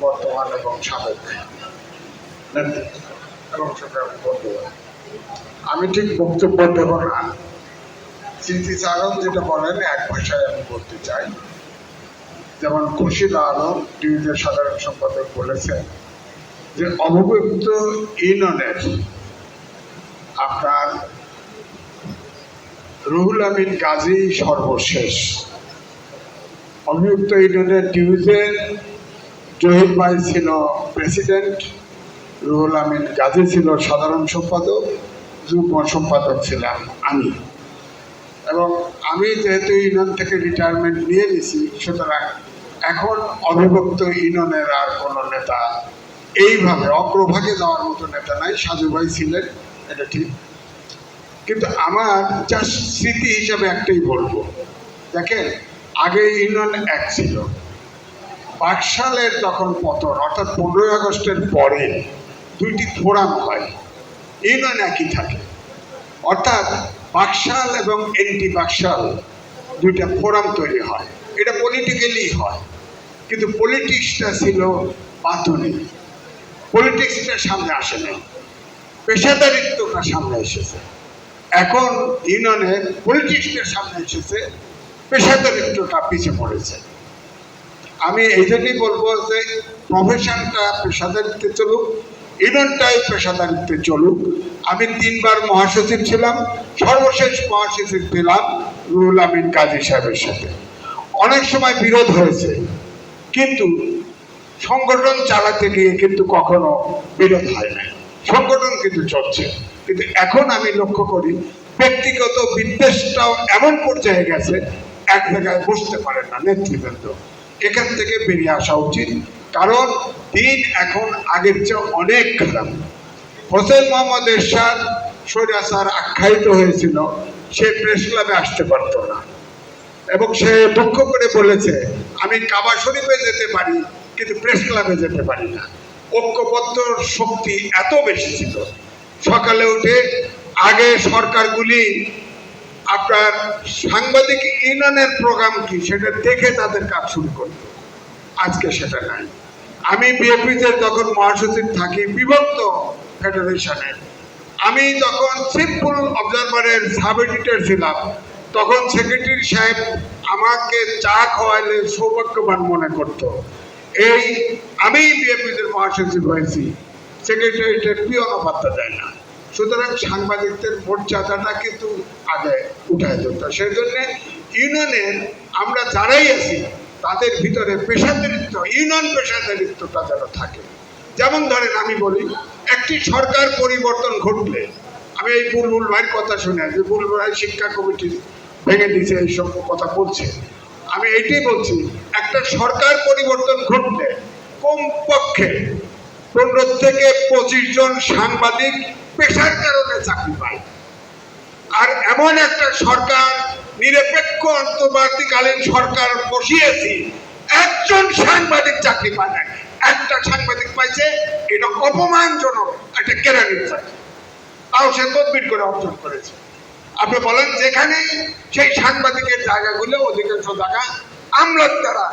বর্তমান এবং সাবেক। এবং আমি ঠিক বক্তব্য দেব না। স্মৃতিচারণ যেটা বলেন এক ভাষায় আমি বলতে চাই। যেমন খুরশিদ আলম ডিভিজের সাধারণ সম্পাদক বলেছেন যে অবভুক্ত ইউনিয়নের আপনার রুহুল আমিন গাজী সর্বশেষ। অভিযুক্ত ইউনিয়নের ডিভিশন জহির ভাই ছিল প্রেসিডেন্ট, রুহুল আমিন গাজী ছিল সাধারণ সম্পাদক, যুগ্ম সম্পাদক ছিলাম আমি। এবং আমি যেহেতু ইউনিয়ন থেকে রিটায়ারমেন্ট নিয়ে নিছি, সুতরাং এখন অবিভক্ত ইউনিয়নের আর কোনো নেতা এইভাবে অগ্রভাগে যাওয়ার মতো নেতা নাই, সাজু ভাই ছিলেন, এটা ঠিক। কিন্তু আমার যা স্মৃতি হিসাবে একটাই বলব, দেখেন, আগে ইউনিয়ন এক ছিল। বাকশালের যখন পতন, অর্থাৎ পনেরোই আগস্টের পরে দুইটি ফোরাম হয় ইউনিয়ন একই থাকে? অর্থাৎ বাকশাল এবং এন্টি বাকশাল দুইটা ফোরাম তৈরি হয়। এটা পলিটিক্যালি হয়, কিন্তু পলিটিক্সটা ছিল বাতুনি। পলিটিক্সটা সামনে আসে নাই পেশাদারিত্বটা সামনে এসেছে। এখন ইউনিয়নের পলিটিক্সটা সামনে এসেছে, পেশাদারিত্বটা পিছিয়ে পড়েছে। আমি এই জন্যই বলব যে প্রফেশনটা পেশাদারিত্বে চলুক ইউনিয়নটাই পেশাদারিত্বে চলুক। আমি তিনবার মহাসচিব ছিলাম, সর্বশেষ মহাসচিব ছিলাম রুহুল আমিন কাজী সাহেবের সাথে। অনেক সময় বিরোধ হয়েছে, কিন্তু সংগঠন চালাতে গিয়ে কিন্তু কখনো বিরোধ হয় না। সংগঠন কিন্তু চলছে, কিন্তু এখন আমি লক্ষ্য করি ব্যক্তিগত বিদ্বেষটাও এমন পর্যায়ে গেছে, এক জায়গায় বসতে পারে না নেতৃবৃন্দ। এখান থেকে বেরিয়ে আসা উচিত। কারণ দিন এখন আগের চেয়ে অনেক খারাপ। হোসেন মোহাম্মদ এরশাদ স্বৈরাচার আখ্যায়িত হয়েছিল, সে প্রেস ক্লাবে আসতে পারতো না। এবং সে দুঃখ করে বলেছে, আমি কাবা শরীফে যেতে পারি, কিন্তু প্রেস ক্লাবে যেতে পারি না। ঐক্যবদ্ধ শক্তি এত বেশি ছিল। সকালে উঠে আগে সরকারগুলি আপনার সাংবাদিক ইউনিয়নের প্রোগ্রাম কি? সেটা দেখে তাদের কাজ শুরু করত আজকে সেটা নাই। আমি বিএপিতে যখন মহাসচিব থাকি, বিভক্ত ফেডারেশনের, আমি তখন সিম্পল অবজারভারের সাব এডিটর ছিলাম, তখন সেক্রেটারি সাহেব আমাকে চা খাওয়াইলে সৌভাগ্যবান মনে করত। এই, আমি বিএপিদের মহাসচিব হয়েছি সেক্রেটারিটের পিওনো পাত্তা দেয় না। সুতরাং সাংবাদিকদের মর্যাদাটা কিন্তু আগে উঠায় ধরত সেই জন্য ইউনিয়নের আমরা যারাই আছি, তাদের ভিতরে পেশাদারিত্ব, ইউনিয়ন পেশাদারিত্বটা যেন থাকে। যেমন ধরেন আমি বলি, একটি সরকার পরিবর্তন ঘটলে, আমি এই বুলবুল ভাইয়ের কথা শুনে যে বুলবুল ভাই শিক্ষা কমিটি ভেঙে দিয়েছে, এইসব কথা বলছে। আমি এইটাই বলছি, একটা সরকার পরিবর্তন ঘটলে কমপক্ষে পনেরো থেকে পঁচিশ জন সাংবাদিক পেশার কারণে চাকরি পায়। আর এমন একটা সরকার, নিরপেক্ষ অন্তর্বর্তীকালীন সরকার বসিয়েছি, একজন সাংবাদিক চাকরি পায় না একটা সাংবাদিক পাইছে, এটা অপমানজনক একটা কেরানির চাকরি। তাও সে তদবির করে অর্জন করেছে। আপনি বলেন, যেখানে সেই সাংবাদিকের জায়গাগুলো অধিকাংশ জায়গা আমলার দ্বারা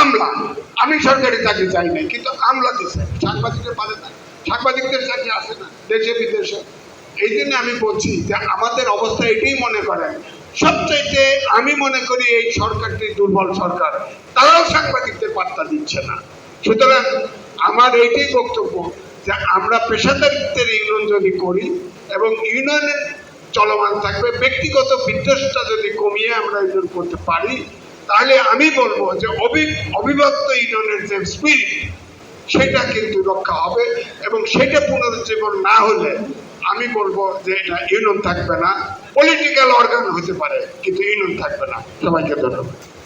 আমলা। আমি সরকারি চাকরি চাই নাই, কিন্তু আমলা দিচ্ছে সাংবাদিকের পারে না সাংবাদিকদের চাকরি আসে না দেশে বিদেশে এই জন্য আমি বলছি যে আমাদের অবস্থা এটাই মনে করেন। সবচাইতে আমি মনে করি এই সরকারটি দুর্বল সরকার। তারাও সাংবাদিকদের পাত্তা দিচ্ছে না। সুতরাং আমার এইটাই বক্তব্য যে আমরা পেশাদারিত্বের ইউনিয়ন যদি করি এবং ইউনিয়নের চলমান থাকবে, ব্যক্তিগত বিদ্বেষটা যদি কমিয়ে আমরা ইউনিয়ন করতে পারি, তাহলে আমি বলব যে অবিভক্ত ইউনিয়নের যে স্পিরিট সেটা কিন্তু রক্ষা হবে এবং সেটা পুনরুজ্জীবন না হলে আমি বলব যে এটা ইউনিয়ন থাকবে না। পলিটিক্যাল অর্গান হতে পারে, কিন্তু ইউনিয়ন থাকবে না। সবাইকে ধন্যবাদ।